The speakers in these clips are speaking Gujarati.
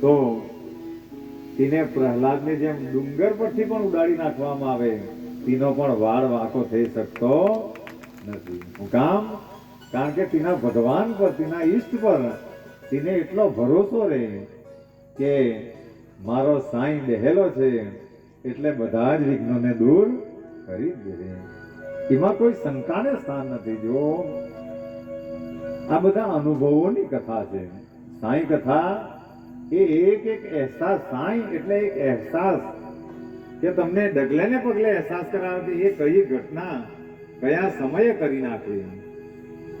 તો તેને પ્રહલાદની જેમ ડુંગર પરથી પણ ઉડાડી નાખવામાં આવે, તેનો પણ વાળ વાંકો થઈ શકતો નથી. કામ? કારણ કે તેના ભગવાન પર, તેના ઈષ્ટ પર તેને એટલો ભરોસો રહે કે મારો સાંઈ બેહેલો છે એટલે બધા જ વિઘ્નોને દૂર કરી દે. એમાં કોઈ શંકાને સ્થાન નથી. જો આ બધા અનુભવોની કથા છે. સાંઈ કથા એ એક એક અહેસાસ, સાંઈ એટલે એક અહેસાસ કે તમને ડગલે ને પગલે અહેસાસ કરાવે એ કઈ ઘટના, કયા સમયે કરી નાખી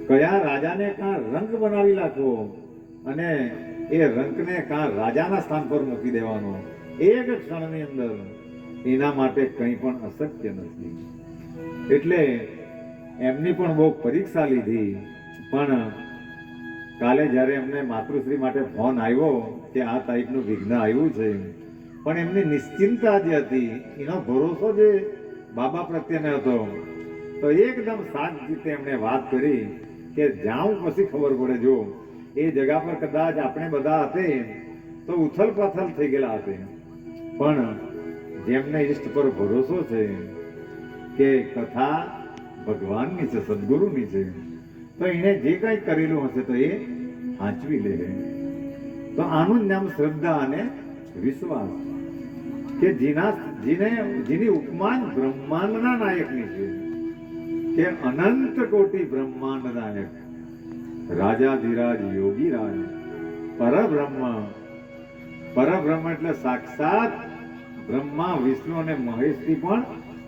કયા રાજાને કાં રંગ બનાવી નાખવો અને એ રંગને કાં રાજાના સ્થાન પર મૂકી દેવાનો. એક ક્ષણની અંદર એના માટે કંઈ પણ અશક્ય નથી. એટલે એમની પણ બહુ પરીક્ષા લીધી. પણ કાલે જ્યારે એમને માતૃશ્રી માટે ફોન આવ્યો કે આ ટાઈપનું વિઘ્ન આવ્યું છે, પણ એમની નિશ્ચિંતા જે હતી, એનો ભરોસો જે બાબા પ્રત્યેને હતો, તો એકદમ સાત રીતે એમણે વાત કરી કે જાઉં પછી ખબર પડે, જો એ જગા પર કદાચ આપણે બધા હતે, તો ઉથલ પાથલ થઈ ગયેલા હતે. પણ જેમને ઈષ્ટ પર ભરોસો છે કે કથા ભગવાનની છે, સદગુરુની છે, તો એણે જે કંઈ કરેલું હશે તો એ સાચવી લે. તો આનું જ નામ શ્રદ્ધા અને વિશ્વાસ. કે જેના જેને જેની ઉપમાન બ્રહ્માંડના નાયકની છે. કે અનંત કોટી બ્રહ્માંડ નાયક રાજાધિરાજ યોગી રાજ પરબ્રહ્મ. પરબ્રહ્મ એટલે સાક્ષાત બ્રહ્મા, વિષ્ણુ અને મહેશથી પણ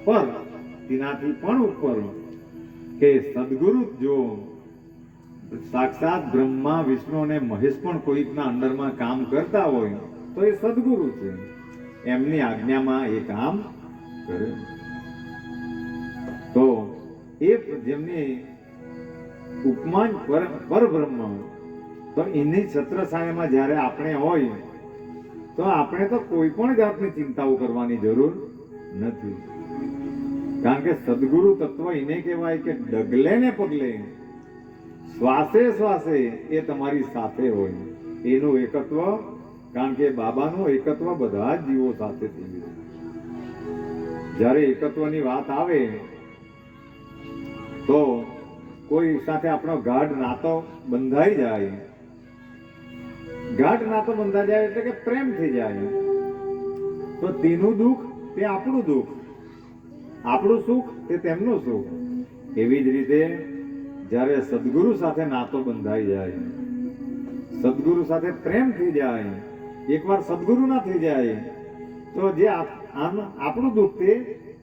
પર, તેનાથી પણ ઉપર. કે સદગુરુ જો સાક્ષાત બ્રહ્મા, વિષ્ણુ અને મહેશ પણ કોઈકના અંડરમાં કામ કરતા હોય તો એ સદગુરુ છે. એમની આજ્ઞામાં એ કામ કરે. તો એ જેમની ઉપમાન પર, પરબ્રહ્મ તો એની છત્રછાયામાં જ્યારે આપણે હોય, તો આપણે તો કોઈ પણ જાતની ચિંતાઓ કરવાની જરૂર નથી. કારણ કે સદગુરુ તત્વ એને કહેવાય કે ડગલે ને પગલે શ્વાસે શ્વાસે એ તમારી સાથે હોય. એનું એકત્વ, કારણ કે બાબાનું એકત્વ બધા જ જીવો સાથે થઈ ગયું જ્યારે એકત્વની વાત આવે, તો કોઈ સાથે આપણો ગાઢ નાતો બંધાઈ જાય. ગાઢ નાતો બંધાઈ જાય એટલે કે પ્રેમ થઈ જાય. તો તેનું દુઃખ તે આપણું દુઃખ. આપણું સુખ તે તેમનું સુખ. એવી જ રીતે જ્યારે સદગુરુ સાથે નાતો બંધાઈ જાય, સદગુરુ સાથે પ્રેમ થઈ જાય, એકવાર સદગુરુ ના થઈ જાય, તો જે આપણું દુઃખ તે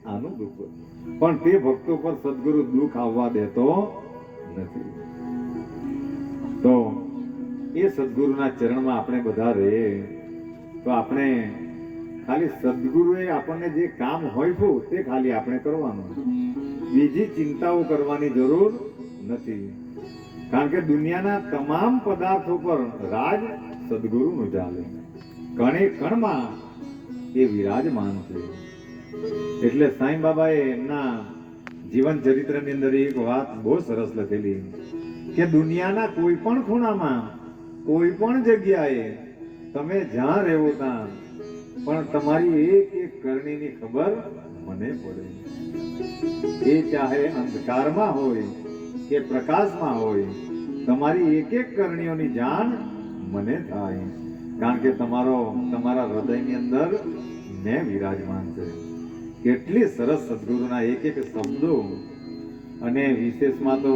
આનું દુઃખ પણ તે ભક્તો પર સદગુરુ દુઃખ આવવા દેતો નથી. તો એ સદગુરુના ચરણમાં આપણે બધા રહે તો આપણે ખાલી સદગુરુએ આપણને જે કામ હોય તે ખાલી આપણે કરવાનું. બીજી ચિંતાઓ કરવાની જરૂર નથી. કારણ કે દુનિયાના તમામ પદાર્થો પર રાજ સદગુરુનું ચાલે કણે કણમાં એ વિરાજમાન છે. એટલે સાંઈ બાબાએ એમના જીવન ચરિત્રની અંદર એક વાત બહુ સરસ લખેલી કે દુનિયાના કોઈ પણ ખૂણામાં, કોઈ પણ જગ્યાએ તમે જ્યાં રહેવો ત્યાં પણ તમારી એક એક કરણીની ખબર મને પડે. એ ચાહે અંધકારમાં હોય કે પ્રકાશમાં હોય, તમારી એક એક કરણીઓની જાણ મને થાય. કારણ કે તમારો, તમારા હૃદયની અંદર મેં વિરાજમાન છે. કેટલી સરસ સદગુરુના એક એક શબ્દો. અને વિશેષમાં તો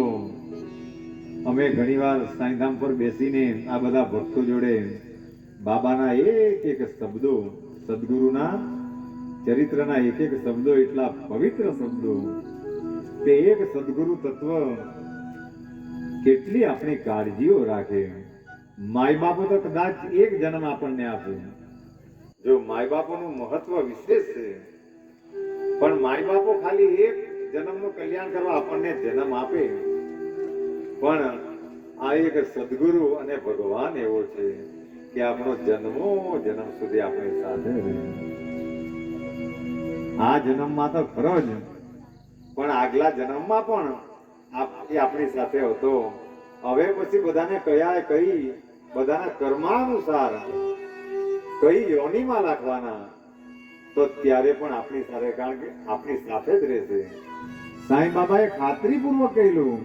અમે ઘણીવાર સાંઈધામ પર બેસીને આ બધા ભક્તો જોડે બાબાના એક એક શબ્દો, સદગુરુના ચરિત્રના એક એક શબ્દો, એટલા પવિત્ર શબ્દો તે એક સદગુરુ તત્વ. કેટલી આપણી કાળજીઓ રાખે. માય બાપો તો કદાચ એક જન્મ આપણને આપે. જો માય બાપોનું મહત્વ વિશેષ છે, પણ માય બાપો ખાલી એક જન્મનું કલ્યાણ કરવા આપણને જન્મ આપે. પણ આ એક સદગુરુ અને ભગવાન એવો છે કે આપણો જન્મો જન્મ સુધી આપણી સાથે આ જન્મમાં તો ખરો જ પણ આગલા જન્મમાં પણ એ આપણી સાથે હતો. હવે પછી બધાને કયા કઈ, બધાના કર્માનુસાર, કઈ યોનીમાં નાખવાના તો ત્યારે પણ આપણી સાથે, કારણ કે આપણી સાથે જ રહેશે. સાંઈ બાબાએ ખાતરીપૂર્વક કહેલું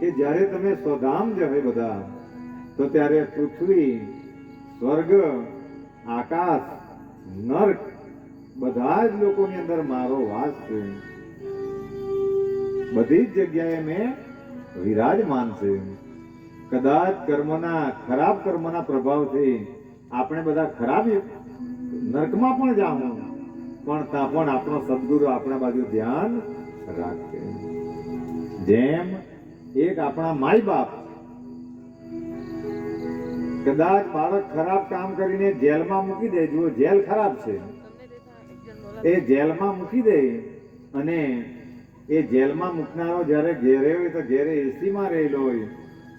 કે જ્યારે તમે સ્વધામ જશે બધા, તો ત્યારે પૃથ્વી, સ્વર્ગ, આકાશ, નર્ક, બધા જ લોકોની અંદર મારો વાસ છે. બધી જ જગ્યાએ મેં વિરાજમાન છે. કદાચ કર્મના ખરાબ કર્મના પ્રભાવથી આપણે બધા ખરાબ નર્કમાં પણ જાઉં પણ ત્યાં પણ આપણો સદગુરુ આપણા બાજુ ધ્યાન રાખે. જેમ એક આપણા માય બાપ કદાચ બાળક ખરાબ કામ કરીને જેલમાં મૂકી દે જુઓ જેલ ખરાબ છે. એ જેલમાં મૂકી દે અને એ જેલમાં મૂકનારો જ્યારે ઘેરે હોય તો ઘેરે એસીમાં રહેલો હોય,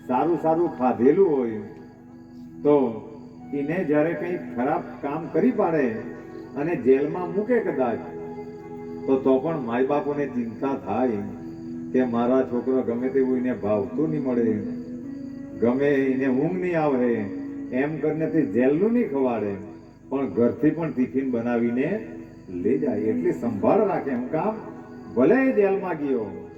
સારું સારું ખાધેલું હોય, તો એને જ્યારે કંઈ ખરાબ કામ કરી પાડે અને જેલમાં મૂકે કદાચ, તો તો પણ માય બાપોને ચિંતા થાય કે મારા છોકરો ગમે તેવું એને ભાવતું નહીં મળે, ગમે એને ઊંઘ નહીં આવે, એમ કરીને તે જેલનું નહીં ખવાડે, પણ ઘરથી પણ ટિફિન બનાવીને લઈ જાય, એટલી સંભાળ રાખે હું કામ. ભલે જેલમાં ગયો